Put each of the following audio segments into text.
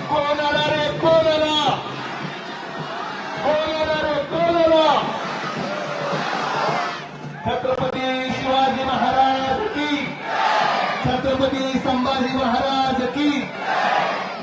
कोणाला रे कोणाला? रे कोण छत्रपती शिवाजी महाराज की? छत्रपती संभाजी महाराज की?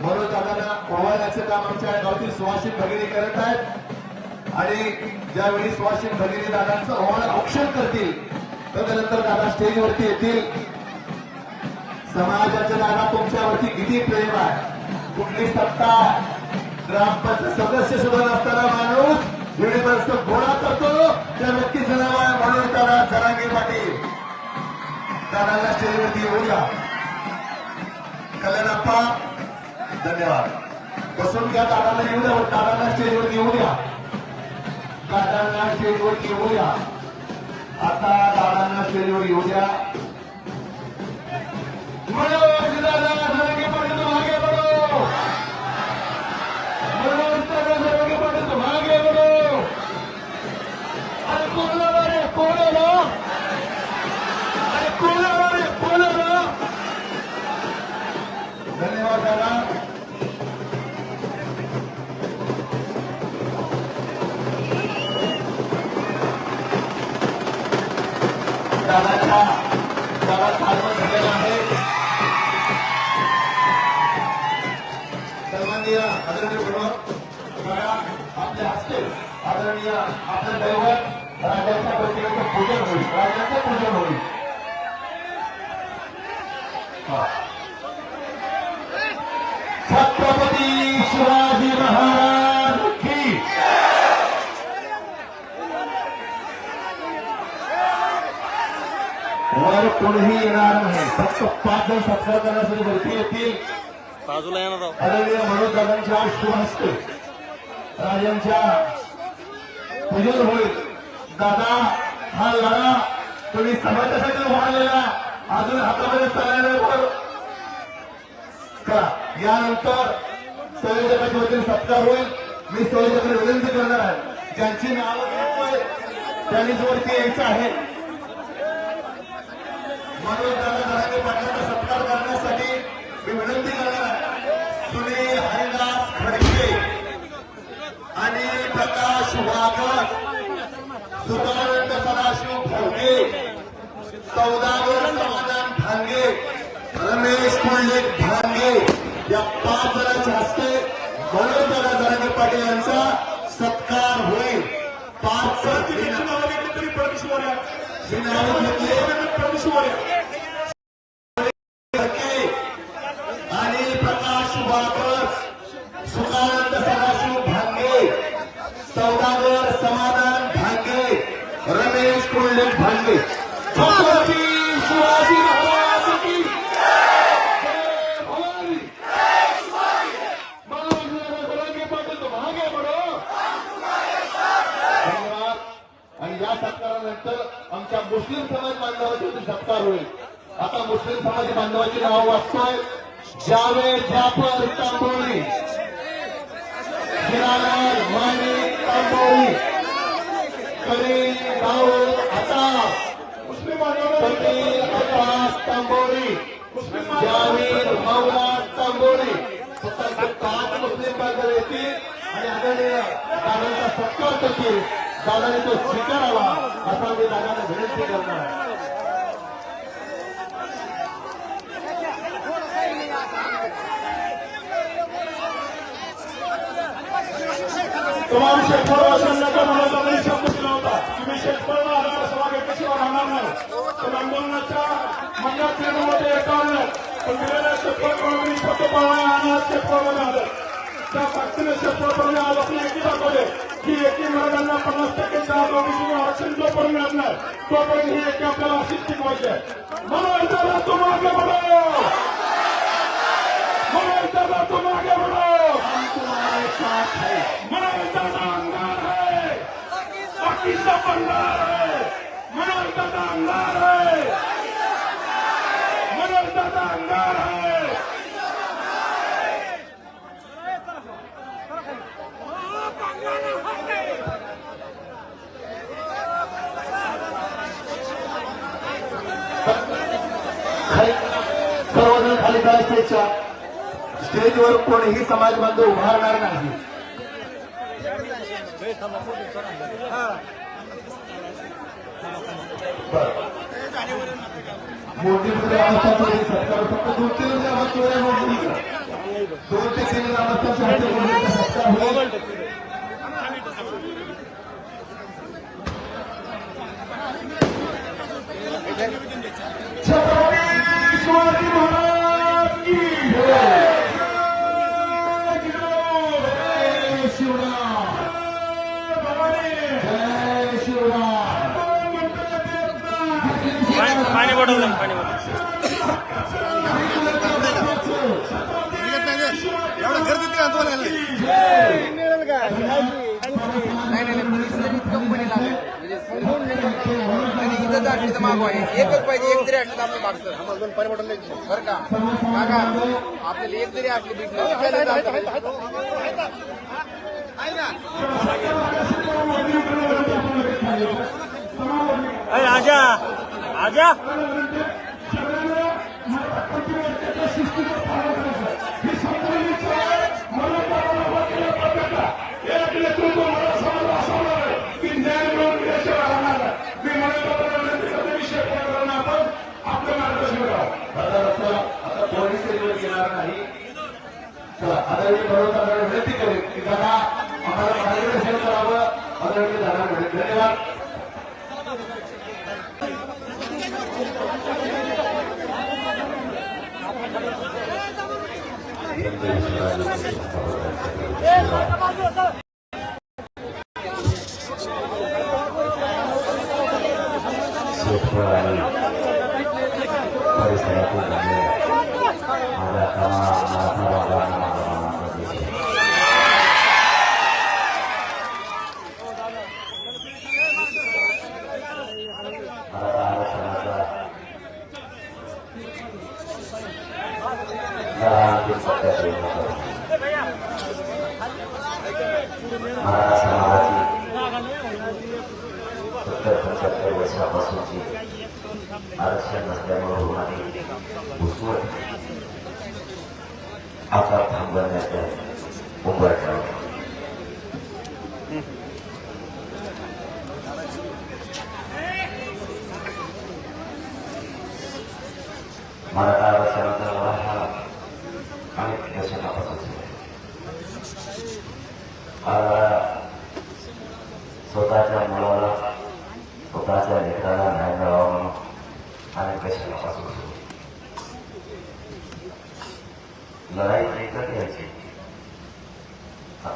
म्हणून दादांना ओवाळण्याचं काम आमच्या गावची सुवासिक भगिनी करत आहेत. आणि ज्यावेळी सुवासिक भगिनी दादांचं ओवाळ औक्षण करतील तदनंतर दादा स्टेजवरती येतील. समाजाच्या दादा तुमच्यावरती किती प्रेम आहे? कुठली सत्ता ग्रामपंचायत सदस्य सुद्धा नसताना माणूस वेळी गोळा करतो. त्या व्यक्तीचं नाव आहे म्हणून त्याला जरांगीर पाटील. दादाला स्टेजवरती येऊया. कल्याणप्पा धन्यवाद. बसून घ्या दादाला येऊ द्या दादाला स्टेजवरती येऊ द्या दादांना स्टेजवरती येऊ द्या आता दादांना स्टेजवर येऊ द्या शिवाजी महाराज की वर कोणीही येणार नाही फक्त पाच जण सत्कार करण्यासाठी वरती येतील. बाजूला येणार आदरणीय मनोज दादांच्या शुभ हस्ते राजांच्या पूजन होईल. दादा हा लढा तुम्ही समाजासाठी उभारलेला अजून हातामध्ये चालल्यानंतर करा. यानंतर संयोजकाच्या वतीने सत्कार होईल. मी संयोजकांना विनंती करणार आहे. ज्यांची नावं घेतोय त्यांनीच वरती यायचं आहे. मनोज दादा जरांगे पाटलांचा सत्कार करण्यासाठी मी विनंती करणार आहे. सुनील हरिदास खडके आणि प्रकाश वाघर सुधानंद सदाशिव भोगे सौदागर समाधान भांगे रमेश कुललेख या पाच जणांच्या हस्ते मनोज दादा जरांगे पाटील यांचा सत्कार होईल. पाच तरी परमेश्वर ही नावं घेतली परमेश्वर आणि प्रकाश वाकर सुकानंद सदाशिव भांगे सौदागर समाधान भांगे रमेश कुंडलिक भांगे. मुस्लिम समाज बांधवाचे सत्कार होईल. आता मुस्लिम समाज बांधवाची नाव वाचतोय. जावेद जाफ़र तांबोळी. हिरालाल माने तांबोळी. करीम दाऊद अताफ फकीर अब्बास तांबोळी. जावेद मौला तांबोळी. फक्त पाच मुस्लिम बांधव येतील. आणि आदरणीय दादांचा सत्कार करतील. दादाने तो स्वीकारावा असा मी दादाने विनंती करणार. तुम्हाला शेतकरी शेतकऱ्या नका मला चांगली शब्द दिला होता. तुम्ही शेतकऱ्याला आधार सभा घेतल्याशिवाय राहणार नाही? पण आंदोलनाच्या मंडळात केंद्रामध्ये येता आलं पण दिलेल्या शेतकऱ्याप्रमाणे शब्द पाळणा आणि शेतकऱ्याला आलं त्या ताकदीने शेतकऱ्याप्रमाणे आज आपण एकी दाखवले. की एकी मराठ्यांना पन्नास टक्के दहा ओबीसी आरक्षण जोपर्यंत मिळत नाही तोपर्यंत ही एकी आपल्याला अशीच टिकवायची आहे म्हणून दादा तुम आगे बढ़ो मनोज दादा तुम आगे बढ़ो हम तुम्हारे साथ है मनोज दादा अंगार है बाकी सब अंगार है मनोज दादा अंगार है मनोज दादा अंगार है खाली स्टेजवर कोणीही समाज बांधव उभारणार नाही. मोठी ग्रामस्था सत्कार फक्त दोन तीन ग्रामस्थ दोन ते तीन ग्रामस्थांच्या सत्कार होईल छत्रपती शिवाजी महाराज की जय. जय शिवराम भवानी. जय शिवराम पाणी पाणी बॉटल द्या पाणी बॉटल एवढं गर्दीत का तुम्हाला नाही नाही नाही पोलिसांनी इतकं कोणी लागलं आणि इथं जर असली तर मागवा आहे एकच पाहिजे एक जरी असली तर आपलं मागतं आम्हाला दोन पाणी बॉटल बरं का? काका आपल्याला एक जरी असली बीक अरे आजा आजा एक नेतृत्व मला समोर असणार की न्याय मिळून देशाला राहणार मी मला विषय करून आपण आपलं मार्गदर्शन करावं आता रस्ता आता पोलीस स्टेशनवर येणार नाही चला आता मी बरोबर विनंती करेन की दादा आम्हाला मार्गदर्शन करावं आदरणीय दादा मिळेल धन्यवाद शेतकरी मराठा स्वतःच्या मुलाला स्वतःच्या लेकराला न्याय मिळावा म्हणून अनेक दशकापासून सुरू लढाई एकच घ्यायची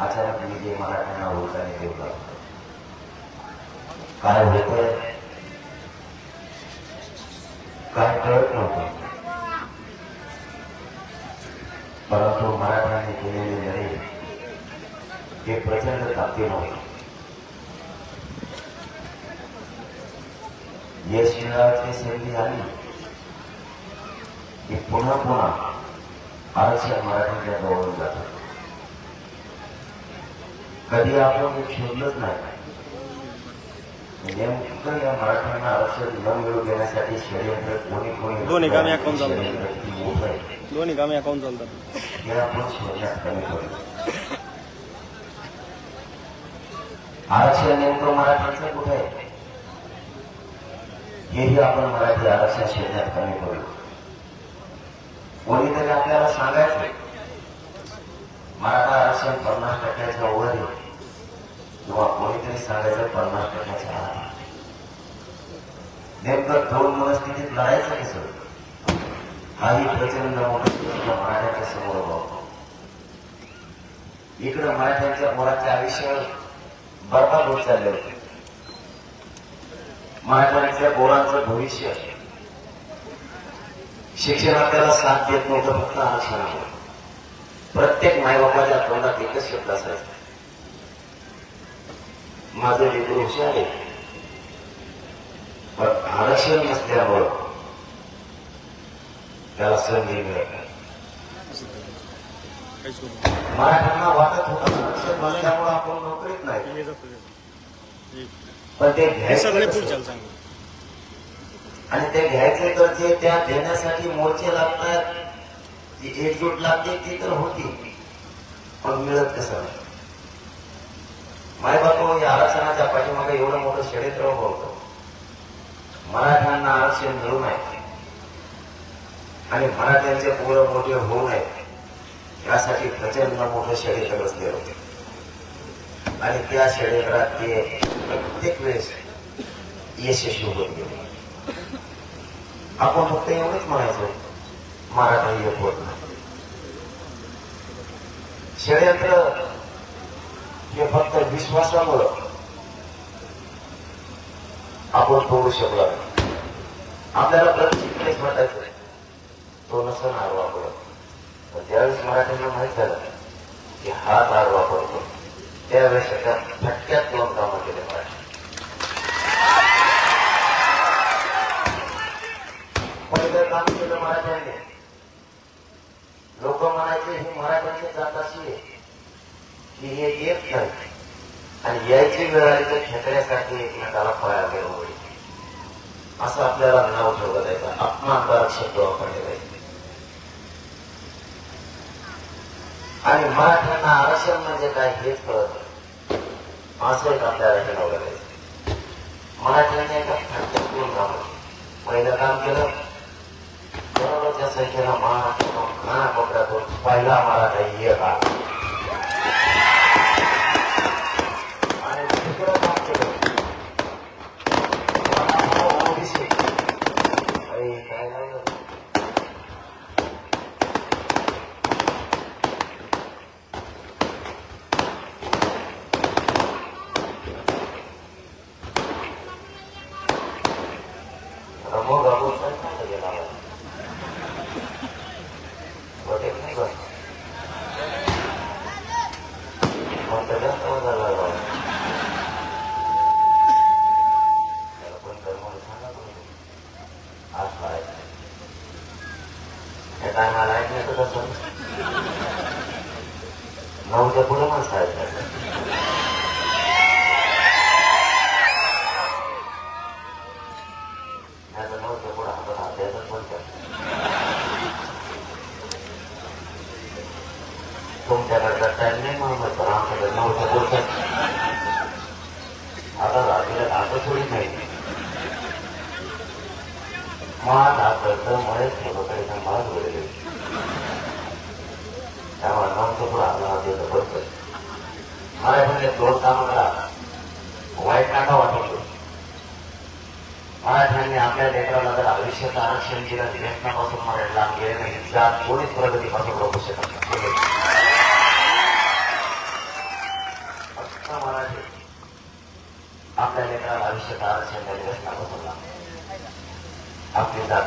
अचानक विजय मराठ्यांना देऊ काय होतंय काय कळत नव्हतं. परंतु मराठ्यांनी केलेले लढे हे प्रचंड ताकदीन होते. यश मिळावायची संधी आली की पुन्हा पुन्हा आरक्षण मराठीच्या जवळून जातं. कधी आपण शोधलंच नाही. नेमकं या मराठ्यांना आरक्षण न मिळू देण्यासाठी षडयंत्र कोणी कोणी झालं. षडयंत्र किती मोठं आहे. दोन्ही कामे अकाउंट चालतात आरक्षण नेमकं मराठीतलं कुठे आहे हेही आपण मराठी आरक्षण शोधण्यात कमी करू कोणीतरी आपल्याला सांगायचं मराठा आरक्षण पन्नास टक्क्याच्या वर आहे किंवा कोणीतरी सांगायचं पन्नास टक्क्याच्या आत आहे. नेमकं दोन मनस्थितीत लढायचं कसं हाही प्रचंड मोठा प्रश्न मराठ्याच्या समोर उभा इकडं मराठ्यांच्या पोराचे आयुष्य बरबाद होत चालले होते. मराठ्यांच्या पोरांचं भविष्य शिक्षणात त्याला साथ देत नव्हतं फक्त आरक्षणामुळे. प्रत्येक मायबापाच्या तोंडात एकच शब्द असायचा. माझं लेकरू हुशार आहे पण आरक्षण नसल्यामुळं त्याला संधी मिळत नाही मराठ्यांना वाटत होतं नसल्यामुळं आपण नोकरीत नाही पण ते घ्यायचं आणि ते घ्यायचे तर ते त्या देण्यासाठी मोर्चे लागतात ती एकजूट लागते ती तर होती पण मिळत कसं नाही माय बापू या आरक्षणाच्या पाठीमागे एवढं मोठं षडयंत्र उभं होतं मराठ्यांना आरक्षण मिळू नये. आणि मराठ्यांचे पोरं मोठे होऊ नये यासाठी प्रचंड मोठं षडयंत्र बसले होते. आणि त्या षडयंत्रात ते प्रत्येक वेळेस यशस्वी होत गेले. आपण फक्त एवढंच म्हणायचो मराठा एक होत नाही. षडयंत्र हे फक्त विश्वासामुळं आपण करू शकलो आपल्याला प्रत्येक वेळेस म्हणायचं तो नसं नार वापरत पण ज्यावेळेस मराठ्यांना माहीत झालं की हा नार वापरतो त्यावेळेस त्या फटक्यात दोन कामं केले मराठी पहिलं काम केलं मराठ्यांनी. लोक म्हणायचे ही मराठ्यांची जात अशी आहे की हे येत नाही आणि यायची वेळ आली तर खेकड्यासाठी एकमेकाला फळ्या मिळवली असं आपल्याला नाव ठेवलं जायचं. अपमानकारक शब्द वापरले जायचे. आणि मराठ्यांना आरक्षण म्हणजे काय हेच कळत नाही. असं एक आपल्याला ठरवलं जायचं मराठ्यांनी एका फॅक्टरीतून दोन काम पहिलं काम केलं. बरोबरच्या संख्येला महाराष्ट्र घाणा कोपऱ्यातून पहिला मराठा एक आला. จงเจริญ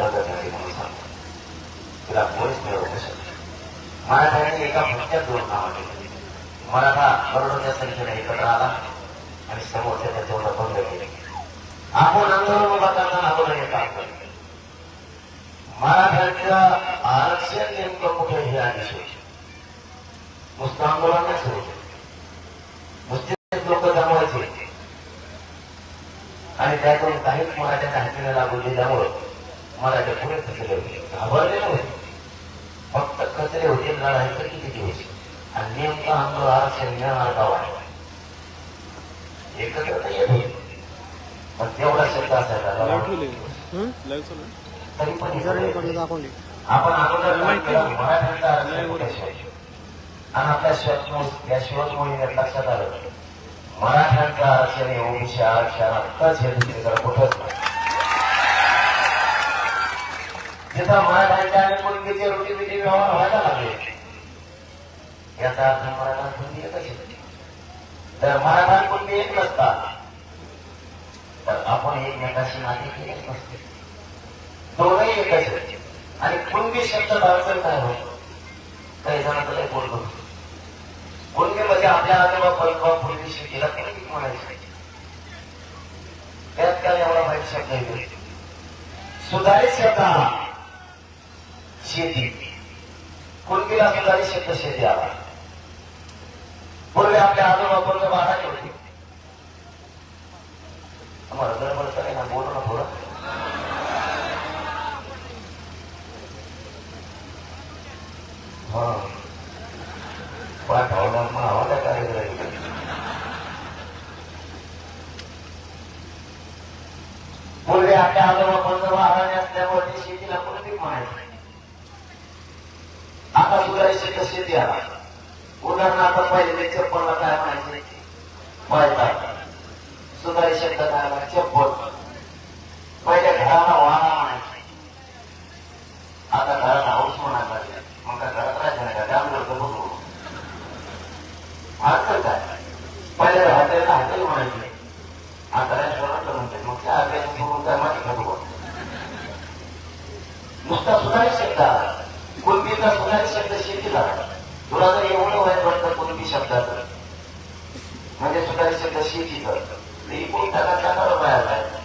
प्रगत झाली म्हणून सांगतो तिला कोणीच नाही शकत मराठ्यांनी एका फटक्यात दोन कामं केली मराठा बरोबरच्या संख्येने एकत्र आला आणि समोरच्या त्याच्यावर बंद केले आपण आंदोलन उभा करताना आपण हे काम करतो मराठ्यांचं आरक्षण नेमकं कुठे हे आदेश होते मुस्लिम लोक जमवायचे त्यातून काहीच मराठ्यांच्या हातीने लागू दिल्यामुळं मराठे पुढे खचले होते घाबरले नव्हते फक्त खचले होते लढायचं किती दिवस? आणि नेमकं आंदोलन आरक्षण मिळणार का वाटलं एकत्र नाही येत होते. पण तेवढा शब्द असायचा आहे. तरी पण. आपण अगोदर शोध? आणि आपल्या शोध मोहिमेत लक्षात आलं. मराठ्यांचा आरक्षण हे ओबीसी आरक्षण आत्ताच हे दुसरीकडे कुठंच नाही. जिथं मराठ्यांच्या आणि मुलगीचे रोटी बिटी व्यवहार व्हायला लागले याचा अर्थ मराठा मुलगी एकच येते तर मराठा मुलगी एक नसतात तर आपण एकमेकाशी नाते केलेच नसते. दोनही एकच आणि कुणबी शब्द अडचण काय होतो काही जणांचं लय बोलतो कुणबी म्हणजे आपल्या आजोबा परवा पूर्वी शिकेला किती म्हणायचं त्यात काय एवढा वाईट शब्द आहे सुधारित शब्द आला शेती कुणबीला सुधारित शब्द शेती आला पूर्वी आपल्या आजोबा पूर्वी बाराची होती आम्हाला गडबड करे ना बोलू ना थोडं पाठवला मग आवाजा कार्यक्रम पूर्वी आपल्या आजोबा बंद वाहने असल्यामुळे ते शेतीला पूर्वी म्हणायचे आता सुद्धा शेत शेती आला उदाहरणार्थ पहिले चप्पलला काय म्हणायचे पायता सुधारी शब्द काय आला चप्पल पहिले घराला वाहना म्हणायचे आता घरात हाऊस म्हणायला लागले मग काय घरात राहायचं नाही का त्यामुळे बघू आजकाल काय पहिले हॉटेलला हॉटेल म्हणायचे आता रेस्टॉरंट म्हणते मग त्या अभ्यास करून काय माहिती का तू नुसता सुधारित शब्द आला कुणबीचा सुधारित शब्द शेतीला तुला जर एवढं वाईट वाटतं कुणबी शब्दाचं म्हणजे सुधारित शब्द शेतीचं तर एकूण टाका टाकावर बाहेर जायचं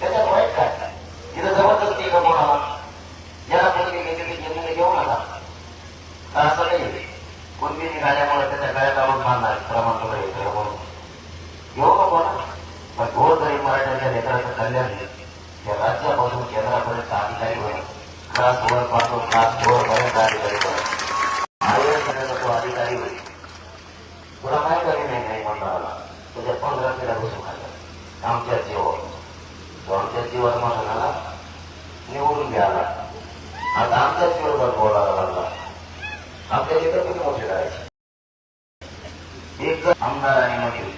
त्याच्यात वाईट काय तिथं जबरदस्ती का कोणाला ज्याला मुलगी घेतली ती जमिनी घेऊ नका तर असं राजामुळे त्याच्या गळ्यात आणून बांधणार प्रमाणपत्र घेतलं म्हणून घेऊ पण गोर गरीब मराठ्यांच्या लेकराचं कल्याण या राज्यापासून केंद्रापर्यंत अधिकारी होईल क्लास वनपासून क्लास फोर पर्यंत अधिकारी होईल आयएस पर्यंत तो अधिकारी होईल तुला काय कमी नाही नाही मंडळाला तुझ्या पंधरा फेऱ्या बसून खाल्लं आमच्या जीवावर. तो आमच्या जीवावर म्हणाला निवडून घ्यायला आता आमच्या विरोधात बोलायला लागला. आपल्या इथं किती मोठे करायचे? एक आमदार आणि मंत्री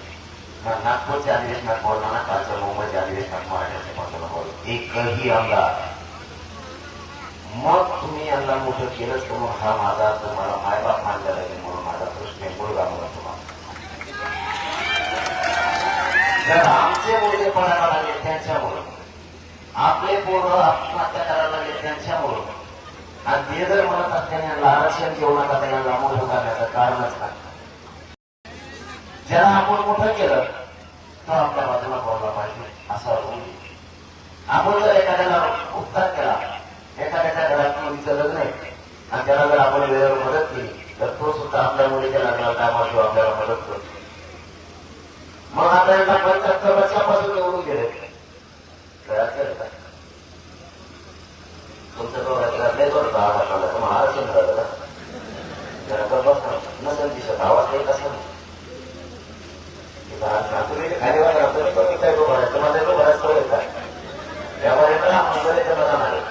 नागपूरच्या अधिवेशनात बोलला ना मुंबईच्या अधिवेशनात मराठ्याचे पंतप्रधान बोल एकही आमदार. मग तुम्ही यांना मोठं केलंच तर मग हा माझा तुम्हाला मायबाप मानला लागेल म्हणून माझा प्रश्न आहे मुलगा मला तुम्हाला. जर आमचे मुलगे पडायला लागले त्यांच्यामुळं आपले पोरं आत्महत्या करायला लागले त्यांच्यामुळं आणि ते जर म्हणत असल्याने यांना आरक्षण घेऊ नका तर मोठं करण्याचं कारणच नाही. ज्याला आपण मोठं केलं तो आपल्या बाजूला बोलला पाहिजे असं आपण जर एखाद्याला उत्तर केला एखाद्याच्या घरात मुलीचं लग्न आहे आणि त्याला जर आपण वेळेवर मदत केली तर तो सुद्धा आपल्या मुलीच्या लग्नाला टायमात किंवा आपल्याला मदत करतो मग आता यांना पंच्याहत्तर वर्षापासून निवडून गेले कळत का तुमच्या डोळ्यात लय बरं का आवाज आला तर आरक्षण झालं का जरा गप्प बसा. नसेल दिसत आवाज येत असेल तुम्ही खाली वागा तुम्ही कमी काय उभा आहे तुम्हाला तो बराच सवय काय त्यामुळे तर आपण बरे त्यांना जाणार आहे.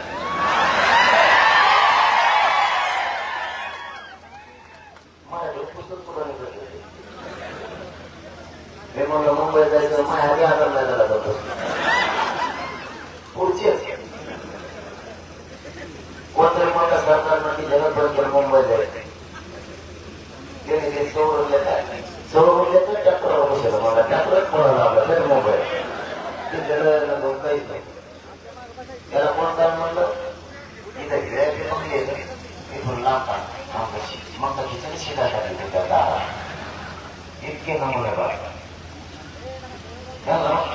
मला हे पुस्तक मी म्हणलं मुंबईत जायचं माझ्या आधी आजार नाही झाला जातो पुढची कोणतरी मोठ्या सरकारनं की जगभर केलं मुंबई जायचं. त्याने ते सौर देतात सोडून देतो ट्रॅक्टरवर बसेल मला ट्रॅक्टरच पळायला लागला तरी मुंबई ते जलं काहीच नाही. त्याला कोण काय म्हणलं इथं व्हीआयपी मग येतं इथून लांब もっときついだら言ってたんだ。言っけなもれば。だ